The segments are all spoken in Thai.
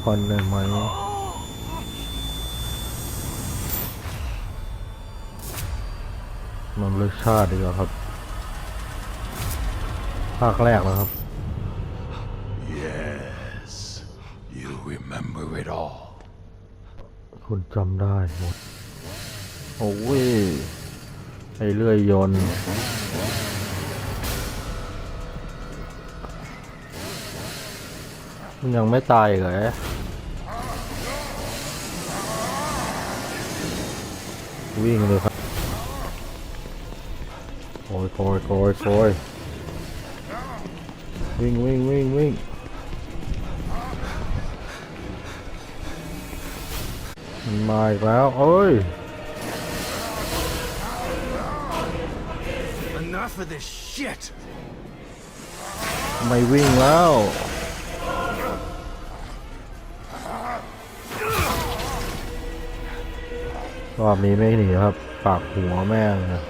ควันได้ไหมมันรสชาติดีกว่าครับ ภาคแรกแล้วครับ Yes, you remember it all. คุณจำได้หมด โอ้ย ไอเลื่อยยนต์ มันยังไม่ตายอีกเหรอวิ่งเลยครับโอยโอยโอยโอยวิ่งวิ่งวิ่งวิ่งมันมาอีกแล้วเอ้ย Enough of this shit! ไม่วิ่งแล้ว รอบนี้ไม่หนีครับ ปากหัวแม่งนะ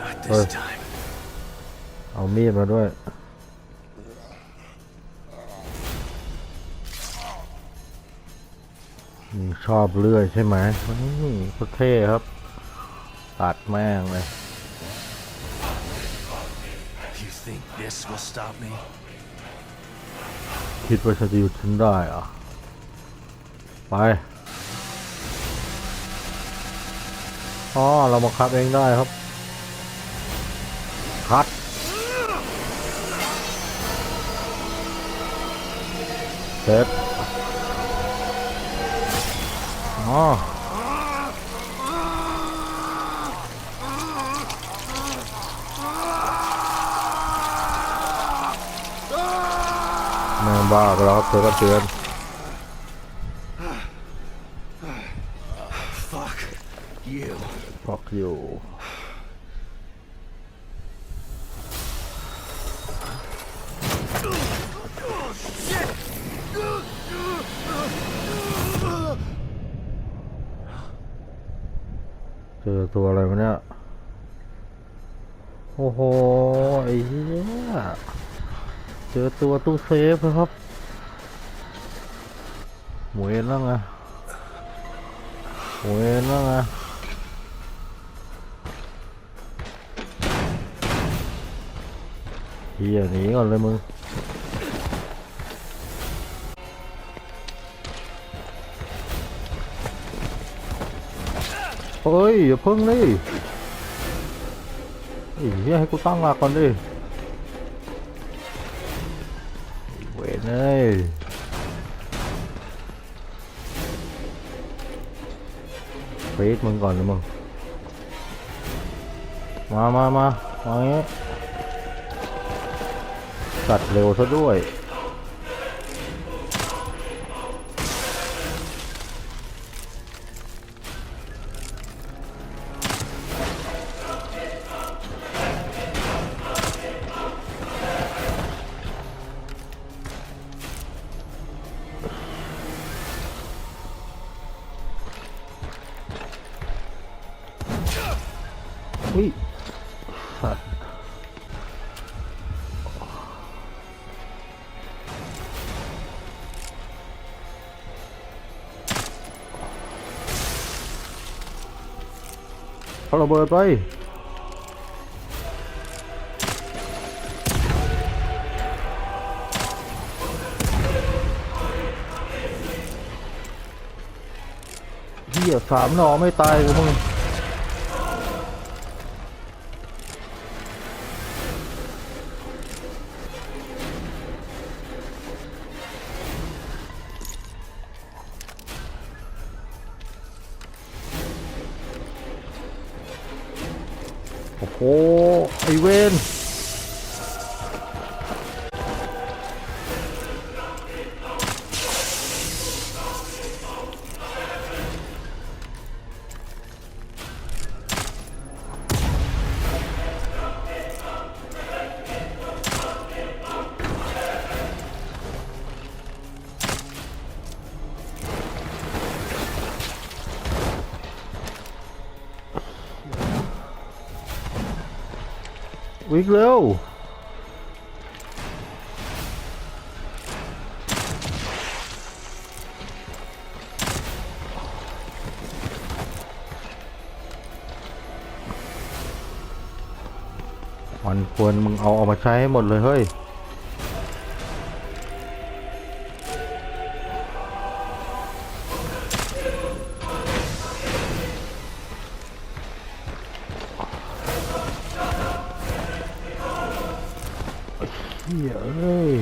Not Oi. this time. เอามีดมาด้วยมึงชอบเลื่อยใช่ไหมนี่โคตรเท่ครับ ตัดแม่งเลย You think this will stop me? คิดว่าฉันจะหยุดฉันได้เหรอะไปอ๋อเรามาคับเองได้ครับ คัดเสร็จอ๋อ แม่งบ้าไปแล้วครับเธอก็เตือน Fuck you. บอกอยู่ เจอตัวอะไรวะเนี่ย โอ้โห ไอ้เหี้ย เจอตัวตู้เซฟครับ หมวยแล้วไงหมวยแล้วไงเฮียหนีก่อนเลยมึงเฮ้ยอย่าพิ่งดิไอ้เฮียให้กูตั้งหลักก่อนดิ เวนเอ้ยฟีดมึงก่อนนะมึง มามามามาอย่างงี้ตัดเร็วซะด้วย อุ้ยสัตว์เอาระเบิดไปเหี้ยสามหนอไม่ตายกับมึง โอ้โหไอเวน วิ่งเร็วันควรมึงเอาออกมาใช้ให้หมดเลยเฮ้ย เฮ้ย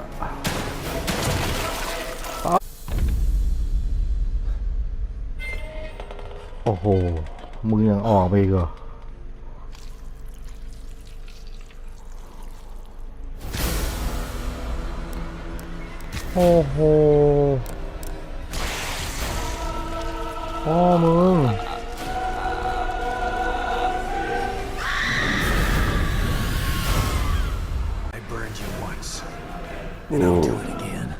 อะโอ้โห มึงยังออไปอีกเอโอ้โหพ่อมึง And I'll do it again.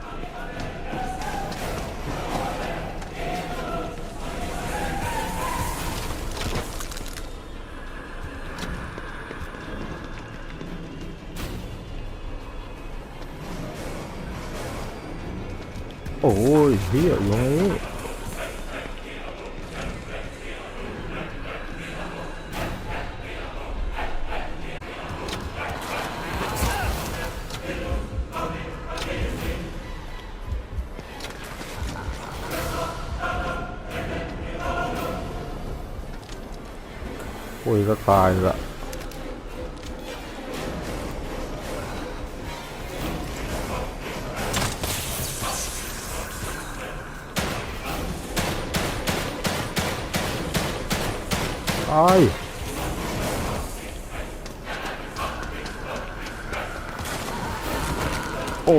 Oh, he's here, right? ปุยก็ตายละตายโอ้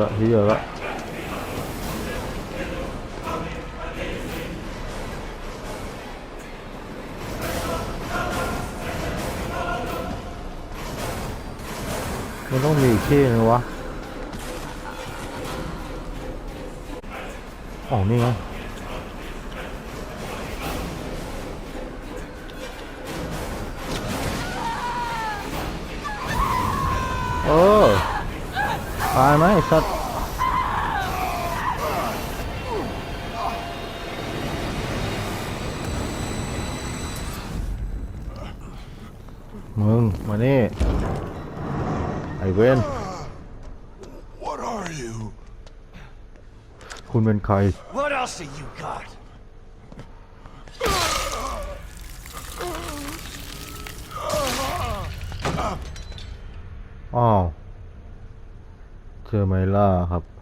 ละเฮียละมันต้องมีที่นึงวะอ๋อนี่ไงเออ ตายไหมไอ้สัตว์มึงมานี่ไอเวน What are you? คุณเป็นใคร What else have you got? อ้าวเจอไหมล่ะครับ